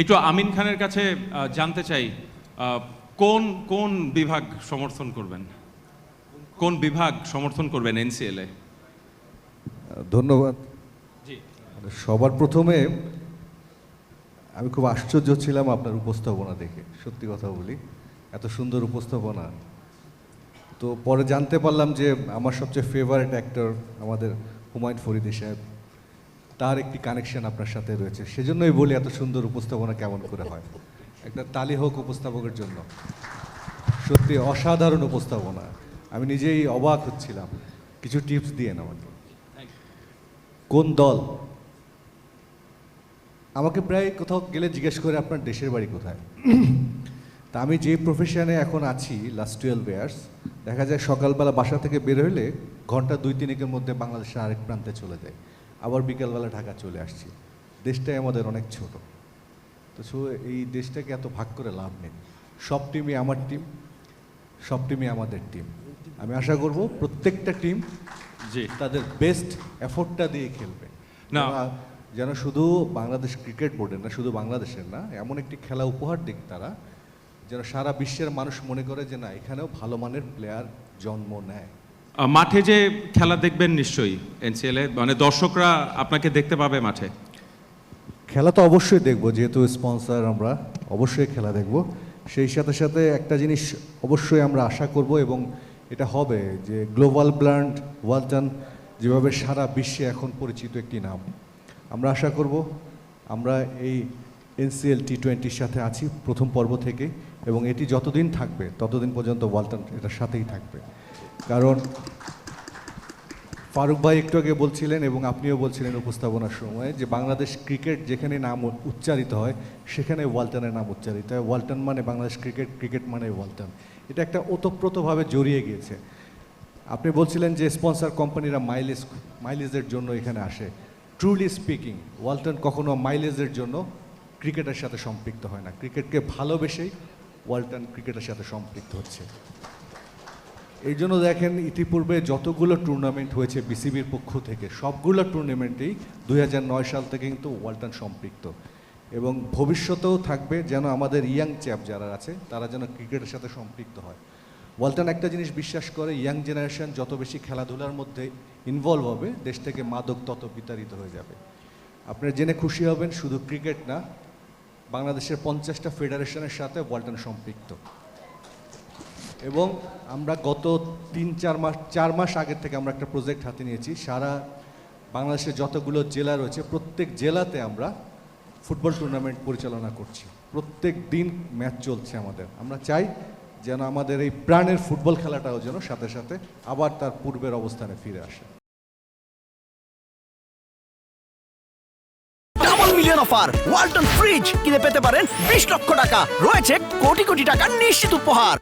একটু আমিন খানের কাছে জানতে চাই কোন কোন বিভাগ সমর্থন করবেন? কোন বিভাগ সমর্থন করবেন এনসিএল এ? ধন্যবাদ। জি। সবার প্রথমে আমি খুব আশ্চর্য ছিলাম আপনার উপস্থাপনা দেখে সত্যি কথা বলি। এত সুন্দর উপস্থাপনা। তো পরে জানতে পারলাম যে আমার সবচেয়ে ফেভারিট অ্যাক্টর আমাদের হুমায়ুন ফরিদি সাহেব। তার একটি কানেকশন আপনার সাথে রয়েছে। সেজন্যই বলি এত সুন্দর উপস্থাপনা কেমন করে হয়। একটা তালি হোক উপস্থাপকের জন্য। সত্যি অসাধারণ উপস্থাপনা। আমি নিজেই অবাক হচ্ছিলাম। কিছু টিপস দিয়ে আমাকে। কোন দল? আমাকে প্রায় কোথাও গেলে জিজ্ঞেস করে আপনার দেশের বাড়ি কোথায়। তা আমি যে প্রফেশনে এখন আছি লাস্ট টুয়েলভ ইয়ার্স দেখা যায় সকালবেলা বাসা থেকে বের হলে ঘণ্টা দুই তিনেকের মধ্যে বাংলাদেশের আরেক প্রান্তে চলে যায়। আবার বিকালবেলা ঢাকা চলে আসছি। দেশটাই আমাদের অনেক ছোট। তো সো এই দেশটাকে এত ভাগ করে লাভ নেই। সব টিমই আমার টিম সব টিমই আমাদের টিম। আমি আশা করব প্রত্যেকটা টিম যে তাদের বেস্ট এফোর্টটা দিয়ে খেলবে। না। যেন- শুধু বাংলাদেশ ক্রিকেট বোর্ডের না শুধু বাংলাদেশের না এমন একটি খেলা উপহার দিক তারা যেন সারা বিশ্বের মানুষ মনে করে যে না এখানেও ভালো মানের প্লেয়ার জন্ম নেয়। মাঠে যে খেলা দেখবেন নিশ্চয়ই এনসিএল মানে দর্শকরা আপনাকে দেখতে পাবে মাঠে। খেলা তো অবশ্যই দেখব, যেহেতু স্পন্সর আমরা, অবশ্যই খেলা দেখব। সেই সাথে সাথে একটা জিনিস অবশ্যই আমরা আশা করব এবং এটা হবে যে গ্লোবাল ব্র্যান্ড ওয়ালটন যেভাবে সারা বিশ্বে এখন পরিচিত একটি নাম। আমরা আশা করব আমরা এই এনসিএল টি টোয়েন্টির সাথে আছি প্রথম পর্ব থেকে এবং এটি যতদিন থাকবে, ততদিন পর্যন্ত ওয়ালটন এটার সাথেই থাকবে। কারণ ফারুক ভাই একটু আগে বলছিলেন এবং আপনিও বলছিলেন উপস্থাপনার সময় যে বাংলাদেশ ক্রিকেট যেখানে নাম উচ্চারিত হয়, সেখানে ওয়ালটনের নাম উচ্চারিত হয়। ওয়ালটন মানে বাংলাদেশ ক্রিকেট ক্রিকেট মানে ওয়ালটন। এটা একটা ওতপ্রোতভাবে জড়িয়ে গিয়েছে। আপনি বলছিলেন যে স্পন্সর কোম্পানিরা মাইলেজ, মাইলেজের জন্য এখানে আসে। ট্রুলি স্পিকিং ওয়ালটন কখনো মাইলেজের জন্য ক্রিকেটের সাথে সম্পৃক্ত হয় না। ক্রিকেটকে ভালোবেসেই ওয়ালটন ক্রিকেটের সাথে সম্পৃক্ত হচ্ছে। এই জন্য দেখেন ইতিপূর্বে যতগুলো টুর্নামেন্ট হয়েছে বিসিবির পক্ষ থেকে, সবগুলো টুর্নামেন্টেই দুই হাজার নয় সাল থেকে কিন্তু ওয়ালটন সম্পৃক্ত। এবং ভবিষ্যতেও থাকবে যেন আমাদের ইয়াং চ্যাপ যারা আছে, তারা যেন ক্রিকেটের সাথে সম্পৃক্ত হয়। ওয়ালটন একটা জিনিস বিশ্বাস করে ইয়াং জেনারেশন যত বেশি খেলাধুলার মধ্যে ইনভলভ হবে, দেশ থেকে মাদক তত বিতাড়িত হয়ে যাবে। আপনারা জেনে খুশি হবেন, শুধু ক্রিকেট না, বাংলাদেশের পঞ্চাশটা ফেডারেশনের সাথে ওয়ালটন সম্পৃক্ত। এবং আমরা গত তিন, চার মাস চার মাস আগের থেকে আমরা একটা প্রজেক্ট হাতে নিয়েছি। সারা বাংলাদেশের যতগুলো জেলা রয়েছে, প্রত্যেক জেলাতে আমরা ফুটবল টুর্নামেন্ট পরিচালনা করছি। প্রত্যেক দিন ম্যাচ চলছে আমাদের। আমরা চাই যেন আমাদের এই প্রাণের ফুটবল খেলাটাও যেন সাথে সাথে আবার তার পূর্বের অবস্থানে ফিরে আসে। মিলিয়ন অফার ওয়ালটন ফ্রিজ কিনে পেতে পারেন বিশ লক্ষ টাকা। রয়েছে কোটি কোটি টাকার নিশ্চিত উপহার।